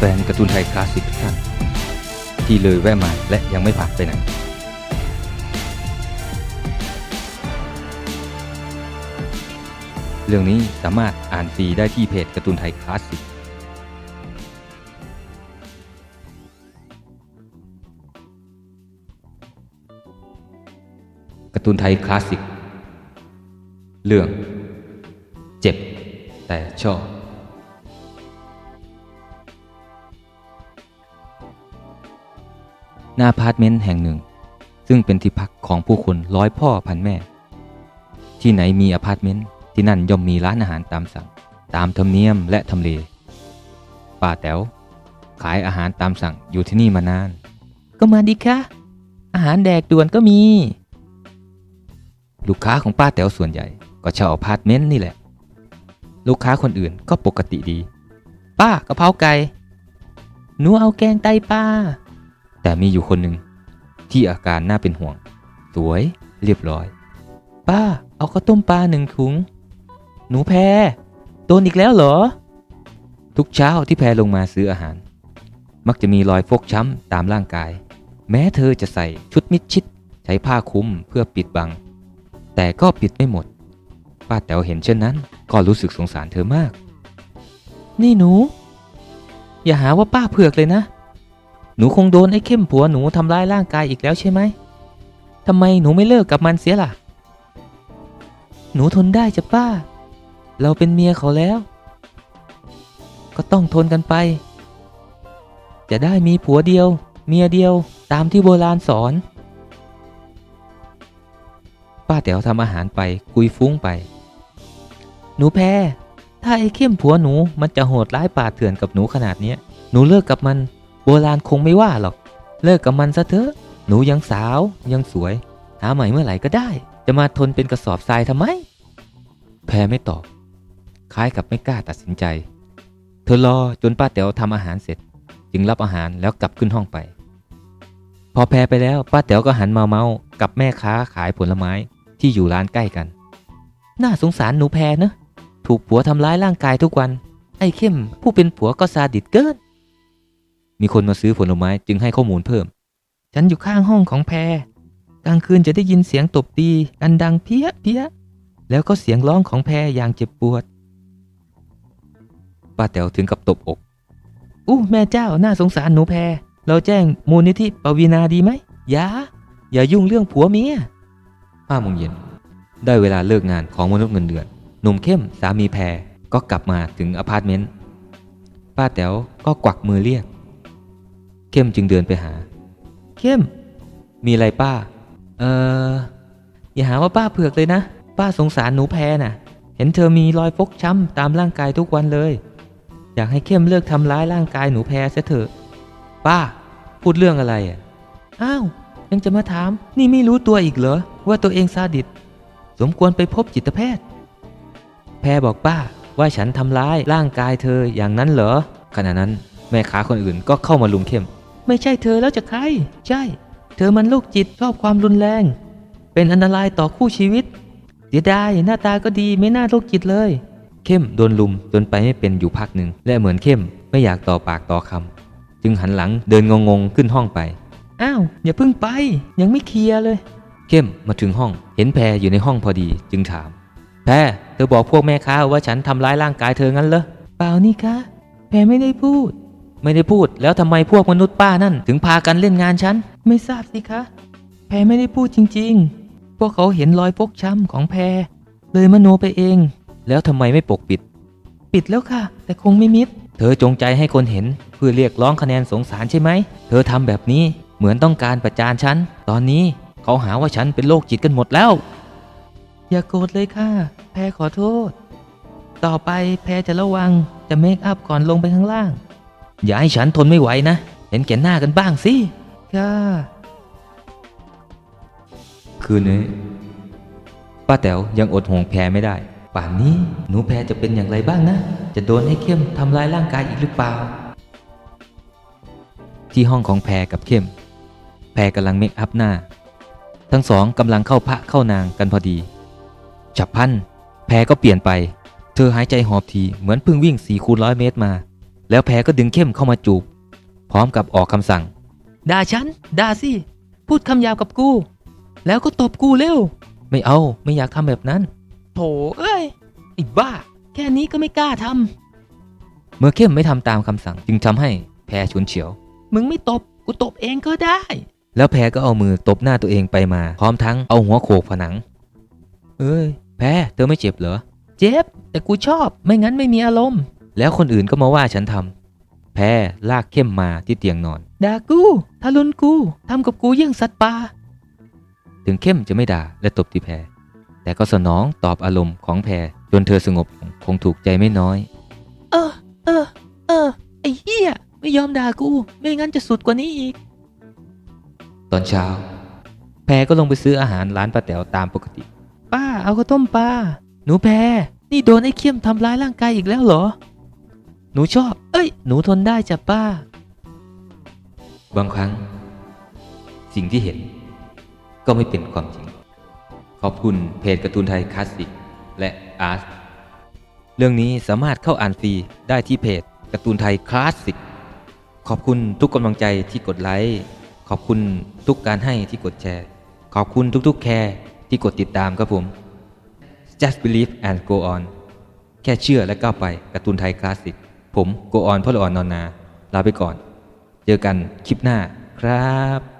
ฟนๆการ์ตูนไทยคลาสสิกทุกท่านที่เลยแวะมาและยังไม่ผ่านไปไหนเรื่องนี้สามารถอ่านฟรีได้ที่เพจการ์ตูนไทยคลาสสิกการ์ตูนไทยคลาสสิก เรื่อง เจ็บแต่ชอบ หน้าอพาร์ตเมนต์แห่งหนึ่ง ซึ่งเป็นที่พักของผู้คนร้อยพ่อพันแม่ ที่ไหนมีอพาร์ตเมนต์ที่นั่นย่อมมีร้านอาหารตามสั่ง ตามธรรมเนียมและทำเลป้าแต๋วขายอาหารตามสั่งอยู่ที่นี่มานาน ก็มาดีค่ะ อาหารแดกด่วนก็มี ลูกค้าของป้าแต๋วส่วนใหญ่ ก็เช่าอพาร์ตเมนต์นี่แหละ ลูกค้าคนอื่นก็ปกติดี ป้ากะเพราไก่หนูเอาแกงไตปลา แต่มีอยู่คนหนึ่งที่อาการน่าเป็นห่วง สวยเรียบร้อย ป้า เอาข้าวต้มปลาหนึ่งถุง หนูแพรโดนอีกแล้วเหรอ ทุกเช้าที่แพรลงมาซื้ออาหาร มักจะมีรอยฟกช้ำตามร่างกาย แม้เธอจะใส่ชุดมิดชิด ใช้ผ้าคลุมเพื่อปิดบัง แต่ก็ปิดไม่หมด ป้าแต๋วเห็นเช่นนั้น ก็รู้สึกสงสารเธอมาก นี่หนู อย่าหาว่าป้าเผือกเลยนะ หนูคงโดนไอ้เข้มผัวหนูทำร้ายร่างกายอีกแล้วใช่ไหมทำไมหนูไม่เลิกกับมันเสียล่ะ หนูทนได้จ้ะป้า เราเป็นเมียเขาแล้ว ก็ต้องทนกันไป จะได้มีผัวเดียว เมียเดียวตามที่โบราณสอน ป้าแต๋วทำอาหารไปคุยฟุ้งไป หนูแพรถ้าไอ้เข้มผัวหนูมันจะโหดร้ายป่าเถื่อนกับหนูขนาดนี้หนูเลิกกับมัน โบราณคงไม่ว่าหรอก เลิกกับมันซะเถอะ หนูยังสาวยังสวย หาใหม่เมื่อไหร่ก็ได้ จะมาทนเป็นกระสอบทรายทำไม แพรไม่ตอบ คล้ายกับไม่กล้าตัดสินใจ เธอรอจนป้าแต๋วทำอาหารเสร็จ จึงรับอาหารแล้วกลับขึ้นห้องไป พอแพรไปแล้วป้าแต๋วก็หันมาเมากับแม่ค้าขายผลไม้ที่อยู่ร้านใกล้กัน น่าสงสารหนูแพรเนอะถูกผัวทำร้ายร่างกายทุกวัน ไอ้เข้มผู้เป็นผัวก็ซาดิสเกิน มีคนมาซื้อผลไม้จึงให้ข้อมูลเพิ่ม ฉันอยู่ข้างห้องของแพรกลางคืนจะได้ยินเสียงตบตีกันดังเพี้ยเพี้ยแล้วก็เสียงร้องของแพรอย่างเจ็บปวด ป้าแต๋วถึงกับตบอก อู้แม่เจ้าน่าสงสารหนูแพร เราแจ้งมูลนิธิปวีนาดีไหมอย่าอย่ายุ่งเรื่องผัวเมียห้าโมงเย็น ได้เวลาเลิกงานของมนุษย์เงินเดือน หนุ่มเข้มสามีแพรก็กลับมาถึงอพาร์ตเมนต์ ป้าแต๋วก็กวักมือเรียก เข้มจึงเดินไปหา เข้ม มีอะไรป้า เอออย่าหาว่าป้าเผือกเลยนะ ป้าสงสารหนูแพรน่ะ เห็นเธอมีรอยฟกช้ำตามร่างกายทุกวันเลย อยากให้เข้มเลิกทำร้ายร่างกายหนูแพรเสียเถอะ ป้า พูดเรื่องอะไรอะ อ้าว ยังจะมาถาม นี่ไม่รู้ตัวอีกเหรอ ว่าตัวเองซาดิส สมควรไปพบจิตแพทย์ แพรบอกป้าว่าฉันทำร้ายร่างกายเธออย่างนั้นเหรอ ขณะนั้นแม่ค้าคนอื่นก็เข้ามาลุมเข้ม ไม่ใช่เธอแล้วจะใคร ใช่ เธอมันโรคจิตชอบความรุนแรง เป็นอันตรายต่อคู่ชีวิต เสียดายหน้าตาก็ดีไม่น่าโรคจิตเลย เข้มโดนลุมจนไปไม่เป็นอยู่พักหนึ่ง และเหมือนเข้มไม่อยากต่อปากต่อคำจึงหันหลังเดินงงๆขึ้นห้องไป อ้าวอย่าเพิ่งไป ยังไม่เคลียร์เลย เข้มมาถึงห้อง เห็นแพรอยู่ในห้องพอดีจึงถาม แพรเธอบอกพวกแม่ค้าว่าฉันทำร้ายร่างกายเธองั้นเหรอเปล่านี่คะแพรไม่ได้พูด ไม่ได้พูด แล้วทำไมพวกมนุษย์ป้านั่น ถึงพากันเล่นงานฉัน ไม่ทราบสิคะ แพรไม่ได้พูดจริง ๆ พวกเขาเห็นรอยฟกช้ำของแพร เลยมโนไปเอง แล้วทำไมไม่ปกปิด ปิดแล้วค่ะ แต่คงไม่มิด เธอจงใจให้คนเห็น เพื่อเรียกร้องคะแนนสงสารใช่ไหม เธอทำแบบนี้เหมือนต้องการประจานฉัน ตอนนี้เขาหาว่าฉันเป็นโรคจิตกันหมดแล้ว อย่าโกรธเลยค่ะ แพรขอโทษ ต่อไปแพรจะระวังจะเมคอัพก่อนลงไปข้างล่าง อย่าให้ฉันทนไม่ไหวนะ เห็นแก่หน้ากันบ้างสิค่ะคืนนี้ป้าแต๋วยังอดห่วงแพรไม่ได้ ป่านนี้หนูแพรจะเป็นอย่างไรบ้างนะ จะโดนให้เข้มทำร้ายร่างกายอีกหรือเปล่า ที่ห้องของแพรกับเข้ม แพรกำลังเมคอัพหน้า ทั้งสองกำลังเข้าพระเข้านางกันพอดี ฉับพัน แพรก็เปลี่ยนไป เธอหายใจหอบทีเหมือนเพิ่งวิ่งสี่คูณร้อยเมตรมา แล้วแพรก็ดึงเข้มเข้ามาจูบ พร้อมกับออกคำสั่ง ด่าฉัน ด่าสิ พูดคำหยาบกับกู แล้วก็ตบกูเร็ว ไม่เอาไม่อยากทำแบบนั้น โถเอ้ยไอ้บ้า แค่นี้ก็ไม่กล้าทำเมื่อเข้มไม่ทำตามคำสั่ง จึงทำให้แพรฉุนเฉียว มึงไม่ตบ กูตบเองก็ได้ แล้วแพรก็เอามือตบหน้าตัวเองไปมา พร้อมทั้งเอาหัวโขกผนัง เอ้ย แพรเธอไม่เจ็บเหรอ เจ็บ แต่กูชอบ ไม่งั้นไม่มีอารมณ์ แล้วคนอื่นก็มาว่าฉันทำแพรลากเข้มมาที่เตียงนอน ด่ากูทารุณกูทำกับกูเยี่ยงสัตว์ป่าถึงเข้มจะไม่ด่าและตบที่แพรแต่ก็สนองตอบอารมณ์ของแพรจนเธอสงบลงคงถูกใจไม่น้อย เออ เออ เออ ไอ้เหี้ย ไม่ยอมด่ากู ไม่งั้นจะสุดกว่านี้อีก ตอนเช้า แพรก็ลงไปซื้ออาหารร้านป้าแต๋วตามปกติ ป้าเอาข้าวต้มปลา หนูแพรนี่โดนไอ้เข้มทำร้ายร่างกายอีกแล้วเหรอ หนูชอบ เอ้ย หนูทนได้จ้ะป้า บางครั้ง สิ่งที่เห็น ก็ไม่เป็นความจริง ขอบคุณเพจการ์ตูนไทยคลาสสิกและอาร์ตเรื่องนี้สามารถเข้าอ่านฟรีได้ที่เพจการ์ตูนไทยคลาสสิก ขอบคุณทุกกำลังใจที่กดไลค์ ขอบคุณทุกการให้ที่กดแชร์ ขอบคุณทุกๆแคร์ที่กดติดตามครับผม just believe and go on แค่เชื่อและก้าวไปการ์ตูนไทยคลาสสิก ผมโกออนพ่อละอ่อนนอนนา ลาไปก่อน เจอกันคลิปหน้าครับ